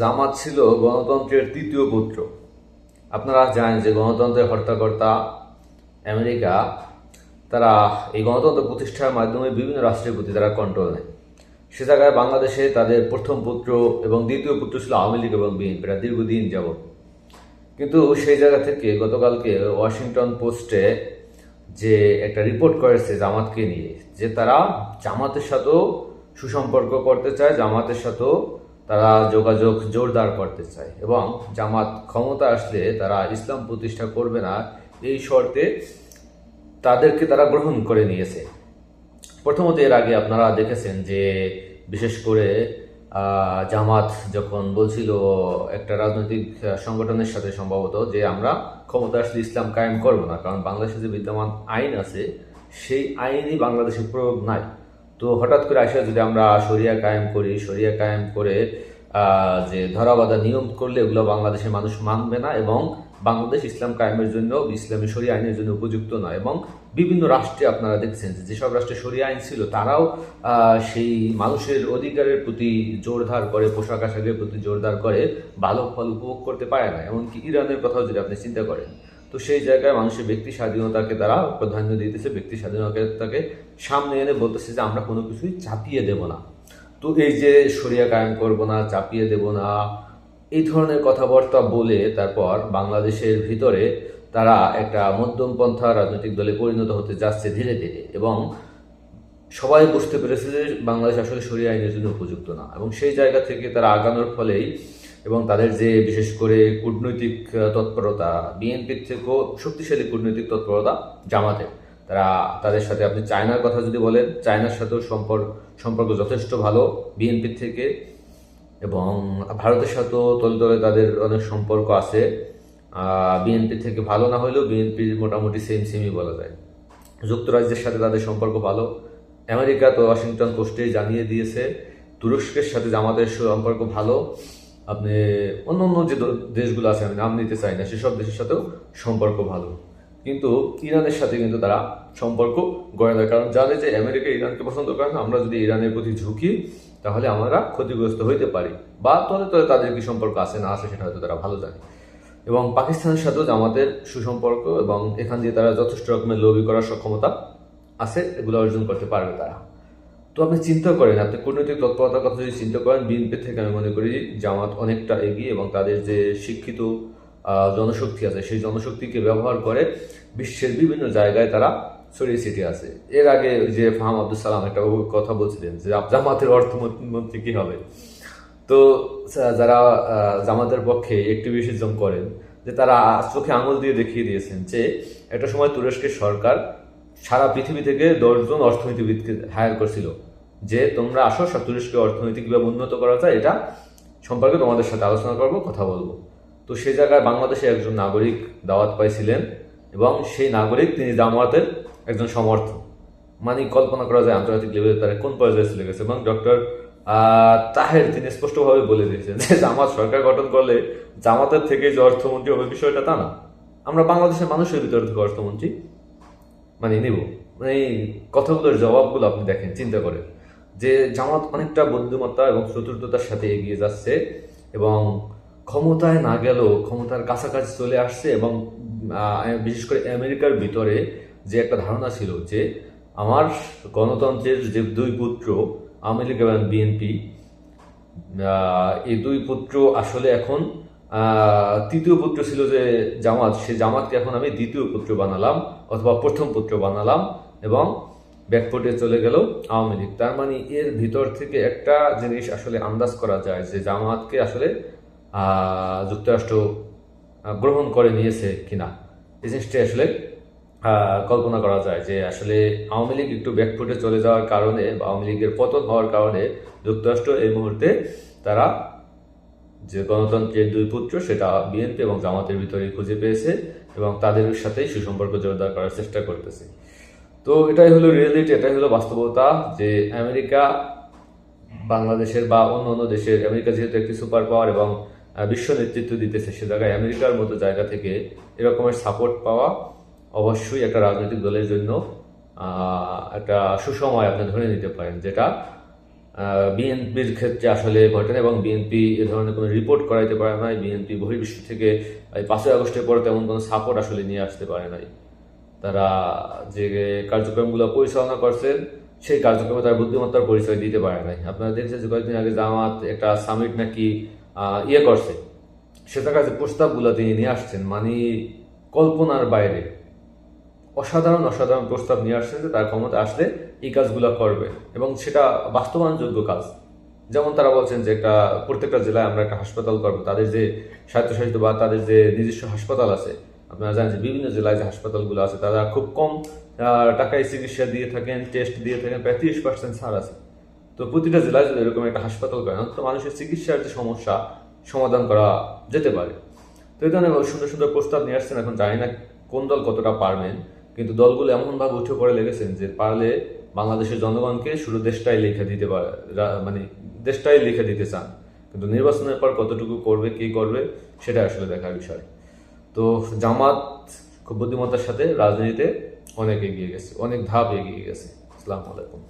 জামাত ছিল গণতন্ত্রের তৃতীয় পুত্র। আপনারা জানেন যে গণতন্ত্রের হর্তাকর্তা আমেরিকা, তারা এই গণতন্ত্র প্রতিষ্ঠার মাধ্যমে বিভিন্ন রাষ্ট্রের প্রতি তারা কন্ট্রোল নেয়। সে জায়গায় বাংলাদেশে তাদের প্রথম পুত্র এবং দ্বিতীয় পুত্র ছিল আওয়ামী লীগ এবং বিএনপিরা দীর্ঘদিন যাবত কিন্তু সেই জায়গা থেকে গতকালকে ওয়াশিংটন পোস্টে যে একটা রিপোর্ট করেছে জামাতকে নিয়ে, যে তারা জামাতের সাথেও সুসম্পর্ক করতে চায়, জামাতের সাথেও তারা যোগাযোগ জোরদার করতে চায় এবং জামাত ক্ষমতা আসলে তারা ইসলাম প্রতিষ্ঠা করবে না, এই শর্তে তাদেরকে তারা গ্রহণ করে নিয়েছে। প্রথমত এর আগে আপনারা দেখেছেন যে বিশেষ করে জামাত যখন বলছিল একটা রাজনৈতিক সংগঠনের সাথে সম্ভবত যে আমরা ক্ষমতা আসলে ইসলাম কায়েম করব না, কারণ বাংলাদেশে যে বিদ্যমান আইন আছে, সেই আইনই বাংলাদেশে প্রয়োগ নাই। তো হঠাৎ করে আসে যদি আমরা শরিয়া কায়েম করি, শরিয়া কায়েম করে যে ধরাবাধা নিয়ম করলে এগুলো বাংলাদেশের মানুষ মানবে না এবং বাংলাদেশ ইসলাম কায়েমের জন্য, ইসলামী শরিয়া আইনের জন্য উপযুক্ত নয় এবং বিভিন্ন রাষ্ট্রে আপনারা দেখছেন যেসব রাষ্ট্রে শরিয়া আইন ছিল, তারাও সেই মানুষের অধিকারের প্রতি জোরদার করে, পোশাক আশাকের প্রতি জোরদার করে ভালো ফল উপভোগ করতে পারে না। এমনকি ইরানের কথাও যদি আপনি চিন্তা করেন তো সেই জায়গায় মানুষের ব্যক্তি স্বাধীনতাকে তারা প্রাধান্য দিতেছে, ব্যক্তি স্বাধীনতাকে সামনে এনে বলতেছে যে আমরা কোনো কিছুই চাপিয়ে দেব না। তো এই যে শরিয়া কায়েম করব না, চাপিয়ে দেব না, এই ধরনের কথাবার্তা বলে তারপর বাংলাদেশের ভিতরে তারা একটা মধ্যমপন্থা রাজনৈতিক দলে পরিণত হতে যাচ্ছে ধীরে ধীরে এবং সবাই বুঝতে পেরেছে যে বাংলাদেশ আসলে সরিয়ে আইনের জন্য উপযুক্ত না এবং সেই জায়গা থেকে তারা আগানোর ফলেই এবং তাদের যে বিশেষ করে কূটনৈতিক তৎপরতা বিএনপির থেকেও শক্তিশালী কূটনৈতিক তৎপরতা জামাতের তারা তাদের সাথে, আপনি চায়নার কথা যদি বলেন, চায়নার সাথেও সম্পর্ক সম্পর্ক যথেষ্ট ভালো বিএনপির থেকে এবং ভারতের সাথেও তলে তলে তাদের অনেক সম্পর্ক আছে। বিএনপি থেকে ভালো না হলেও বিএনপির মোটামুটি সেম সেমই বলা যায়। যুক্তরাজ্যের সাথে তাদের সম্পর্ক ভালো। আমেরিকা তো ওয়াশিংটন পোস্টেই জানিয়ে দিয়েছে, তুরস্কের সাথে জামাতের সম্পর্ক ভালো। আপনি অন্য অন্য যে দেশগুলো আছে, আমি নাম নিতে চাই না, সেসব দেশের সাথেও সম্পর্ক ভালো। কিন্তু ইরানের সাথে কিন্তু তারা সম্পর্ক গড়ে দেয়। কারণ জানে যে আমেরিকা ইরানকে পছন্দ করে না, আমরা যদি ইরানের প্রতি ঝুঁকি, তাহলে আমরা ক্ষতিগ্রস্ত হইতে পারি। বা তলে তলে তাদের কি সম্পর্ক আছে, না আছে, সেটা হয়তো তারা ভালো জানে। এবং পাকিস্তানের সাথেও আমাদের সুসম্পর্ক এবং এখান দিয়ে তারা যথেষ্ট রকমের লবি করার সক্ষমতা আছে, এগুলো অর্জন করতে পারবে তারা। তো আপনি চিন্তা করেন, আপনি কূটনৈতিক তৎপরতার কথা যদি চিন্তা করেন, বিএনপি থেকে আমি মনে করি জামাত অনেকটা এগিয়ে এবং তাদের যে শিক্ষিত জনশক্তি আছে, সেই জনশক্তিকে ব্যবহার করে বিশ্বের বিভিন্ন জায়গায় তারা ছড়িয়ে ছিটিয়ে আছে। এর আগে যে ফাহাম আব্দুল সালাম একটা কথা বলছিলেন যে জামাতের অর্থমন্ত্রী কি হবে? তো যারা জামাতের পক্ষে অ্যাক্টিভিজম করেন, যে তারা চোখে আঙুল দিয়ে দেখিয়ে দিয়েছেন যে, একটা সময় তুরস্কের সরকার সারা পৃথিবী থেকে দশজন অর্থনীতিবিদকে হায়ার করছিল। যে তোমরা আসো সব তুরস্কের অর্থনীতি কীভাবে উন্নত করা যায় এটা সম্পর্কে তোমাদের সাথে আলোচনা করব, কথা বলব। তো সেই জায়গায় বাংলাদেশে একজন নাগরিক দাওয়াত পাইছিলেন এবং সেই নাগরিক তিনি জামাতের একজন সমর্থক। মানে কল্পনা করা যায় আন্তর্জাতিক লেভেলে তারা কোন পর্যায়ে চলে গেছে এবং ডক্টর তাহের তিনি স্পষ্টভাবে বলে দিয়েছেন যে জামাত সরকার গঠন করলে জামাতের থেকে যে অর্থমন্ত্রী হবে বিষয়টা তা না। আমরা বাংলাদেশের মানুষের ভিতর থেকে অর্থমন্ত্রী মানে নিব। মানে এই কথাগুলোর জবাবগুলো আপনি দেখেন, চিন্তা করেন। যে জামাত অনেকটা বুদ্ধিমত্তা এবং চতুর্থতার সাথে এগিয়ে যাচ্ছে এবং ক্ষমতায় না গেলেও ক্ষমতার কাছাকাছি চলে আসছে এবং বিশেষ করে আমেরিকার ভিতরে যে একটা ধারণা ছিল যে আমার গণতন্ত্রের যে দুই পুত্র আওয়ামী লীগ এবং বিএনপি এই দুই পুত্র আসলে এখন তৃতীয় পুত্র ছিল যে জামাত, সে জামাতকে এখন আমি দ্বিতীয় পুত্র বানালাম অথবা প্রথম পুত্র বানালাম এবং ব্যাকফুটে চলে গেল আওয়ামী লীগ। তার মানে এর ভিতর থেকে একটা জিনিস আসলে আন্দাজ করা যায় যে জামাতকে আসলে যুক্তরাষ্ট্র গ্রহণ করে নিয়েছে কিনা। এই জিনিসটি আসলে কল্পনা করা যায় যে আসলে আওয়ামী লীগ একটু ব্যাকফুটে চলে যাওয়ার কারণে বা আওয়ামী লীগের পতন হওয়ার কারণে যুক্তরাষ্ট্র এই মুহূর্তে তারা যে গণতন্ত্রের দুই পুত্র সেটা বিএনপি এবং জামাতের ভিতরে খুঁজে পেয়েছে এবং তাদের সাথেই সুসম্পর্ক জোরদার করার চেষ্টা করতেছে। তো এটাই হলো রিয়েলিটি এটাই হলো বাস্তবতা যে আমেরিকা বাংলাদেশের বা অন্য অন্য দেশের, আমেরিকা যেহেতু একটি সুপার পাওয়ার এবং বিশ্ব নেতৃত্ব দিতেছে সে জায়গায় আমেরিকার মতো জায়গা থেকে এরকমের সাপোর্ট পাওয়া অবশ্যই একটা রাজনৈতিক দলের জন্য একটা সুসময় আপনি ধরে নিতে পারেন যেটা বিএনপির ক্ষেত্রে আসলে ঘটে এবং বিএনপি এ ধরনের কোনো রিপোর্ট করাইতে পারে নাই, বিএনপি বহির্বিশ্ব থেকে পাঁচই আগস্টের পরে তেমন কোনো সাপোর্ট আসলে নিয়ে আসতে পারে নাই। তারা যে কার্যক্রমগুলো পরিচালনা করছেন, সেই কার্যক্রমে তার বুদ্ধিমত্তার পরিচয় দিতে পারে নাই। আপনারা দেখছেন যে কয়েকদিন আগে জামাত একটা সামিট নাকি ইয়ে করছে। সেটার কাছে প্রস্তাবগুলো তিনি নিয়ে আসছেন মানে কল্পনার বাইরে। অসাধারণ অসাধারণ প্রস্তাব নিয়ে আসছেন যে তার ক্ষমতা আসলে এই কাজগুলো করবে। এবং সেটা বাস্তবায়নযোগ্য কাজ। যেমন তারা বলছেন যে একটা, প্রত্যেকটা জেলায় আমরা একটা হাসপাতাল করব। তাদের যে স্বায়ত্তশাসিত বা তাদের যে নিজস্ব হাসপাতাল আছে আপনারা জানেন যে বিভিন্ন জেলায় যে হাসপাতালগুলো আছে, তারা খুব কম টাকায় চিকিৎসা দিয়ে থাকেন টেস্ট দিয়ে থাকেন, প্রায় তিরিশ পার্সেন্ট ছাড় আছে। তো প্রতিটা জেলায় যদি এরকম একটা হাসপাতাল করেন তো মানুষের চিকিৎসার যে সমস্যা, সমাধান করা যেতে পারে। তো এই ধরনের সুন্দর সুন্দর প্রস্তাব নিয়ে আসছেন, এখন জানি না কোন দল কতটা পারবেন, কিন্তু দলগুলো এমনভাবে উঠে পড়ে লেগেছেন যে পারলে বাংলাদেশের জনগণকে শুধু দেশটাই লিখে দিতে পারে মানে দেশটাই লিখে দিতে চান। কিন্তু নির্বাচনের পর কতটুকু করবে, কি করবে সেটা আসলে দেখার বিষয়। তো জামাত খুব বুদ্ধিমত্তার সাথে রাজনীতিতে অনেক এগিয়ে গেছে, অনেক ধাপ এগিয়ে গেছে। আসসালামু আলাইকুম।